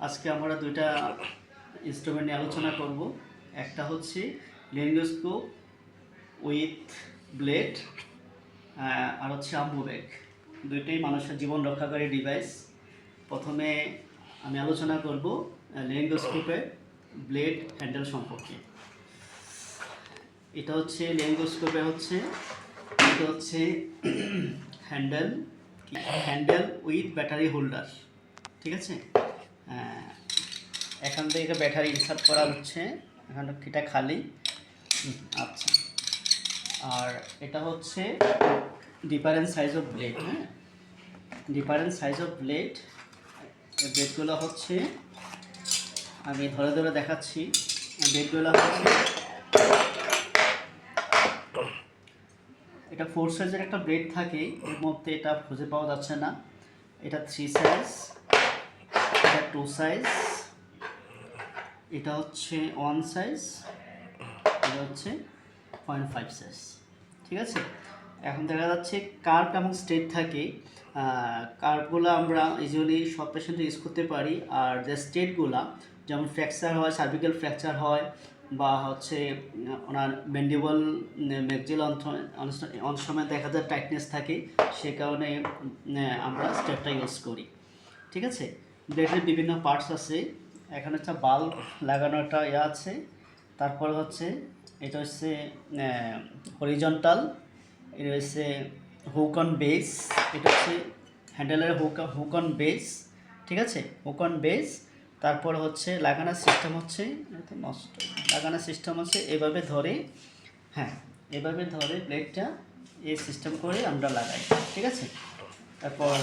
আজকে আমরা দুইটা ইনস্ট্রুমেন্ট নিয়ে আলোচনা করব। একটা হচ্ছে লেঙ্গোস্কোপ উইথ ব্লেড আর হচ্ছে আম্বু ব্যাগ। দুইটাই মানুষের জীবন রক্ষাকারী ডিভাইস প্রথমে আমি আলোচনা করব লেঙ্গোস্কোপের ব্লেড হ্যান্ডেল সম্পর্কে। এটা হচ্ছে লেঙ্গোস্কোপে হচ্ছে, এটা হচ্ছে handle handle with battery holder. ঠিক আছে? এখান থেকে ব্যাটারি ইনসার্ট করা হচ্ছে। এখানে এটা খালি। আচ্ছা। আর এটা হচ্ছে ডিফারেন্ট সাইজ অফ ব্লেড হ্যাঁ? ডিফারেন্ট সাইজ অফ ব্লেড ব্লেডগুলো হচ্ছে, আমি ধরে ধরে দেখাচ্ছি ব্লেডগুলো হচ্ছে, এটা ফোর সাইজের একটা ব্লেড থাকে এর মধ্যে এটা খুঁজে পাওয়া যাচ্ছে না। এটা থ্রি সাইজ এটা টু সাইজ এটা হচ্ছে ওয়ান সাইজ এটা হচ্ছে পয়েন্ট ফাইভ সাইজ ঠিক আছে? এখন দেখা যাচ্ছে কার্ভ এবং স্টেট থাকে কার্ভগুলো আমরা ইউজুয়ালি সব পেশেন্টে ইউজ করতে পারি, আর যে স্টেটগুলো যেমন ফ্র্যাকচার হয় সার্ভিক্যাল ফ্র্যাকচার হয়, বা হচ্ছে ওনার ম্যান্ডিবল ম্যাকজিল অনেক সময় দেখা যায় টাইটনেস থাকে, সে কারণে আমরা স্টেপটা ইউজ করি, ঠিক আছে? ব্লেডের বিভিন্ন পার্টস আছে। এখানে হচ্ছে বাল্ব লাগানো একটা ইয়ে আছে। তারপর হচ্ছে এটা হচ্ছে হরিজন্টাল এটা হচ্ছে হুক অন বেস এটা হচ্ছে হ্যান্ডেলের হুক হুক অন বেস ঠিক আছে? হুক অন বেস তারপর হচ্ছে লাগানোর সিস্টেম হচ্ছে নষ্ট লাগানোর সিস্টেম হচ্ছে, এভাবে ধরে হ্যাঁ এভাবে ধরে ব্লেডটা এই সিস্টেম করে আমরা লাগাই, ঠিক আছে? তারপর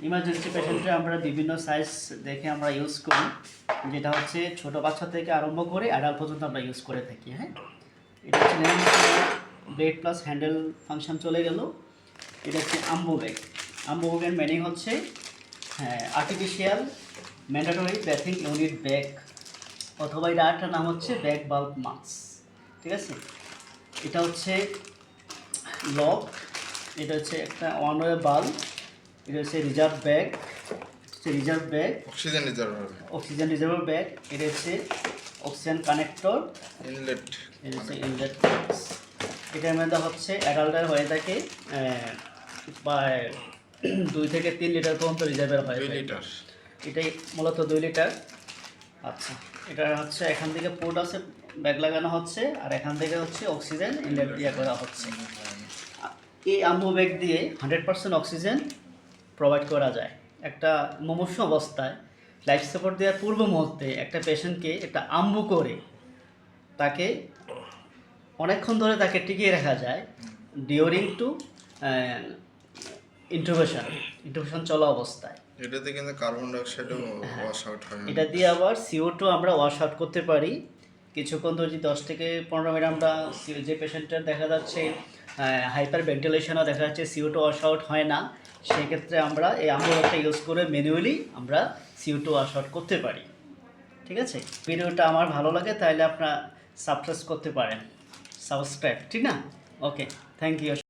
ইমার্জেন্সি পেশেন্টে আমরা বিভিন্ন সাইজ দেখে আমরা ইউজ করি, যেটা হচ্ছে ছোট বাচ্চা থেকে আরম্ভ করে অ্যাডাল্ট পর্যন্ত আমরা ইউজ করে থাকি হ্যাঁ? এটা হচ্ছে ব্লেড প্লাস হ্যান্ডেল ফাংশন চলে গেল। এটা হচ্ছে আম্বু ব্যাগ আম্বু ব্যাগের মিনিং হচ্ছে হ্যাঁ artificial mandatory breathing unit bag অথবা এটা আরেকটা নাম হচ্ছে ব্যাগ বাল্ব মাস্ক ঠিক আছে? এটা হচ্ছে লক এটা হচ্ছে একটা ওয়ান ওয়ে বাল্ব এটা হচ্ছে reserve bag reserve bag oxygen reserve oxygen reserve bag এটা হচ্ছে অক্সিজেন কানেক্টর ইনলেট এটা হচ্ছে ইনলেট এটার মধ্যে হচ্ছে অ্যাডাল্টার হয়ে থাকে প্রায় দুই থেকে তিন লিটার পর্যন্ত রিজার্ভের হয়ে লিটার। এটাই মূলত দুই লিটার। আচ্ছা এটা হচ্ছে এখান থেকে পোর্ট আছে ব্যাগ লাগানো হচ্ছে আর এখান থেকে হচ্ছে অক্সিজেন ইনলেট দিয়ে করা হচ্ছে। এই আম্বু ব্যাগ দিয়ে হান্ড্রেড পার্সেন্ট অক্সিজেন প্রোভাইড করা যায়। একটা মমস্য অবস্থায় লাইফ সাপোর্ট দেওয়ার পূর্ব মুহূর্তে একটা পেশেন্টকে একটা আম্বু করে তাকে অনেকক্ষণ ধরে তাকে টিকিয়ে রাখা যায় ডিওরিং টু ইন্ট্রোভেশন ইন্ট্রোভেশন চলা অবস্থায়। এটাতে কিন্তু কার্বন ডাইঅক্সাইডও ওয়াশ আউট হয়। এটা দিয়ে আবার সিও টু আমরা ওয়াশ আউট করতে পারি। কিছুক্ষণ ধরে যদি দশ থেকে পনেরো মিনিট আমরা যে পেশেন্টের দেখা যাচ্ছে হাইপার ভেন্টিলেশনও দেখা যাচ্ছে সিও টু ওয়াশ আউট হয় না। সেক্ষেত্রে আমরা এই আম্বুলটা ইউজ করে ম্যানুয়ালি আমরা সিও টু ওয়াশ আউট করতে পারি। ঠিক আছে? ভিডিওটা আমার ভালো লাগে, তাহলে আপনারা সাবস্ক্রাইব করতে পারেন। সাবস্ক্রাইব ঠিক না? Okay thank you